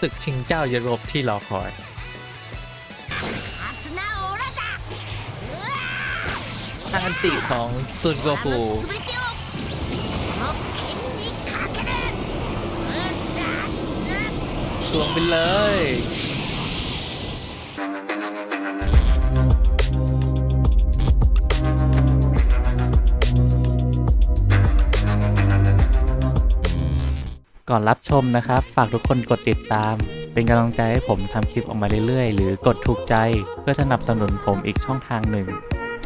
ศึกชิงเจ้าเยุโรปที่รอคอยทางอันติของซุนโกฟูทวงไปเลย ก่อนรับชมนะครับ ฝากทุกคนกดติดตาม เป็นกำลังใจให้ผมทำคลิปออกมาเรื่อยๆ หรือกดถูกใจเพื่อสนับสนุนผมอีกช่องทางหนึ่ง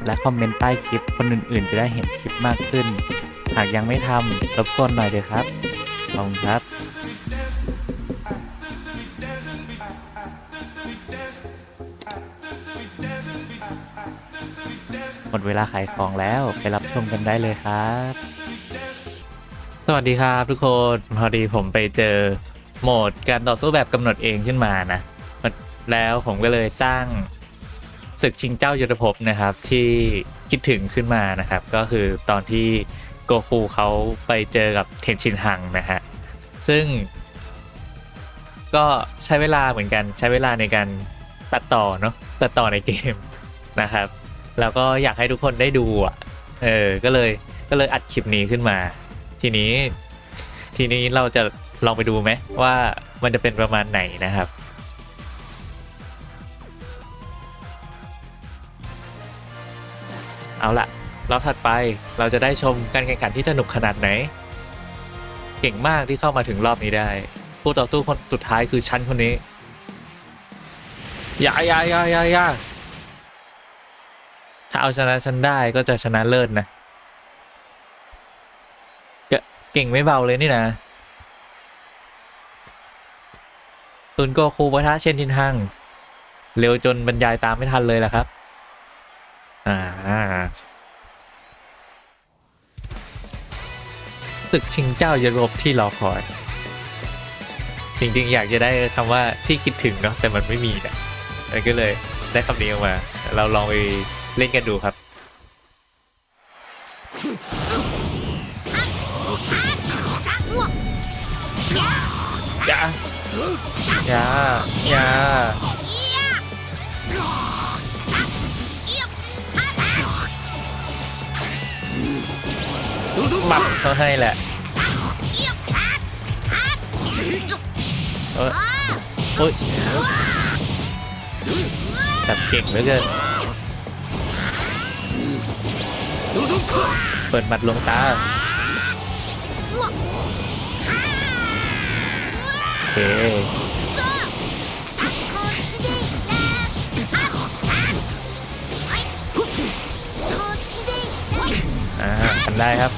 และคอมเมนต์ใต้คลิปคนอื่นๆ จะได้เห็นคลิปมากขึ้น หากยังไม่ทำรบกวนหน่อยเลยครับขอบคุณครับหมดเวลาขายของแล้วไปรับชมกันได้เลยครับ สวัสดีครับทุกคนพอดีผมไปเจอโหมดการต่อสู้แบบกำหนดเองขึ้นมานะ แล้วผมก็เลยสร้างศึกชิงเจ้ายุทธภพนะครับ ที่คิดถึงขึ้นมานะครับ ก็คือตอนที่โกคูเขาไปเจอกับเทนชินฮังนะฮะซึ่ง ก็ใช้เวลาเหมือนกันใช้เวลาในการตัดต่อเนาะตัดต่อในเกมนะครับ แล้วก็อยากให้ทุกคนได้ดูอะเออก็เลยก็เลยอัดคลิปนี้ขึ้นมา ทีนี้ ทีนี้เราจะลองไปดูไหมว่ามันจะเป็นประมาณไหนนะครับ เอาละรอบถัดไปเราจะได้ชมการแข่งขันที่สนุกขนาดไหน เก่งมากที่เข้ามาถึงรอบนี้ได้ ผู้ต่อสู้คนสุดท้ายคือฉันคนนี้อย่าอย่าอย่าอย่าอย่าถ้าเอาชนะฉันได้ก็จะชนะเลิศนะ เก่งไม่เบาเลยนี่นะตุนโกคูปะทะเช่นทินฮังเร็วจนบรรยายตามไม่ทันเลยล่ะครับ อ่าศึกชิงเจ้ายรปที่รอคอย จริงๆ อยากจะได้คำว่าที่คิดถึงเนาะแต่มันไม่มีนะก็เลยได้คำนี้ออกมา เราลองไปเล่นกันดูครับ อย่าอย่าอย่าหมับเขาให้แหละเออโอ๊ยแบบเก่งเหลือเกินเปิดหมัดลงตา เคอ่าทำได้ครับ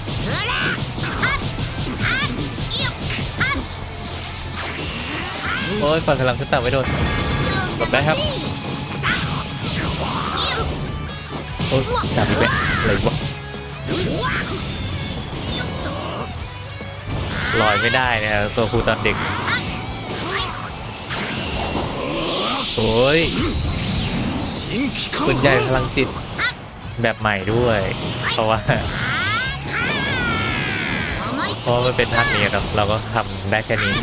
โอ้ยฟันพลังขึ้นต่ำไม่โดนหลบได้ครับโอ้ยดาบอีกแล้วอะไรวะลอยไม่ได้นะครับตัวครูตอนเด็ก โอ้ยปืนใหญ่พลังจิตแบบใหม่ด้วย เพราะว่าเพราะว่ามันเป็นท่านนี้ครับ เราก็ทำได้แค่นี้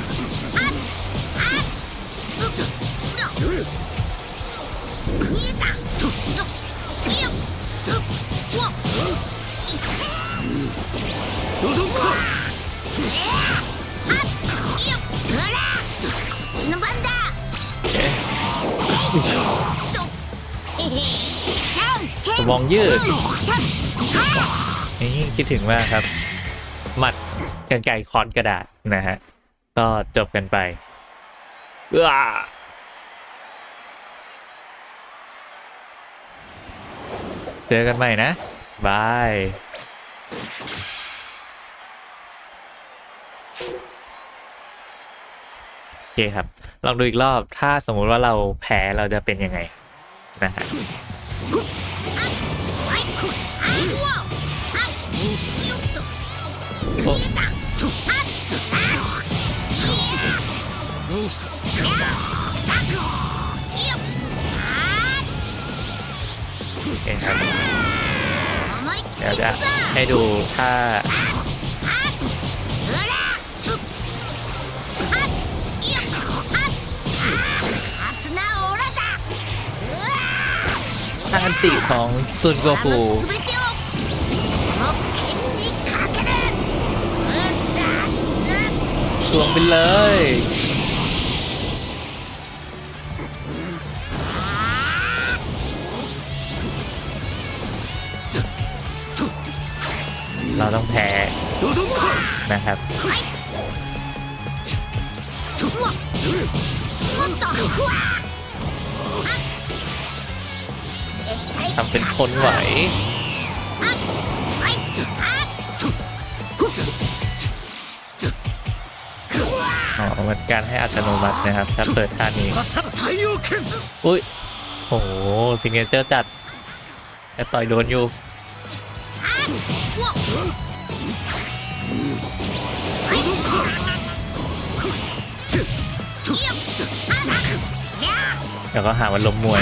สมองยืดนี่คิดถึงมากครับ หมัดกันไก่คอนกระดาษนะฮะ ก็จบกันไปเอื้อเจอกันใหม่นะ บาย โอ เคครับ ลองดูอีกรอบ ถ้าสมมุติว่าเราแพ้เราจะเป็นยังไงนะฮะโอ้โอเคครับเดี๋ยวจะให้ดูถ้า ติของซุนโกคูทวงไปเลยเราต้องแพ้นะครับ ทำเป็นคนไหวอ๋อมันการให้อัตโนมัตินะครับ ถ้าเปิดท่านี้ อุ้ยโหสิงเกิลเจอร์จัดแต่ต่อยโดนอยู่แล้วก็หาวันลมมวย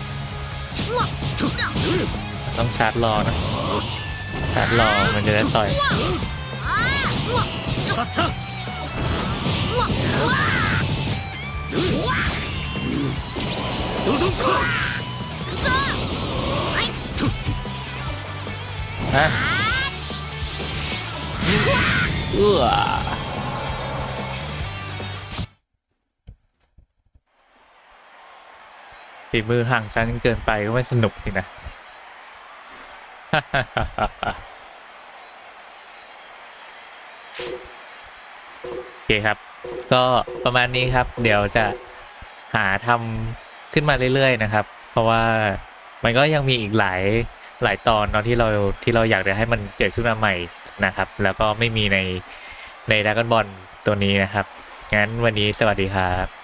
ต้องชาร์จรอนะชาร์จรอมันจะได้ต่อยนะเออฝีมือห่างชั้นเกินไปก็ไม่สนุกสินะ โอเคครับ ก็ประมาณนี้ครับ เดี๋ยวจะหาทำขึ้นมาเรื่อยๆนะครับ เพราะว่ามันก็ยังมีอีกหลายหลายตอนเนาะที่เราที่เราอยากจะให้มันเกิดขึ้นมาใหม่นะครับ แล้วก็ไม่มีในในด r a ก o n บอลตัวนี้นะครับ งั้นวันนี้สวัสดีครับ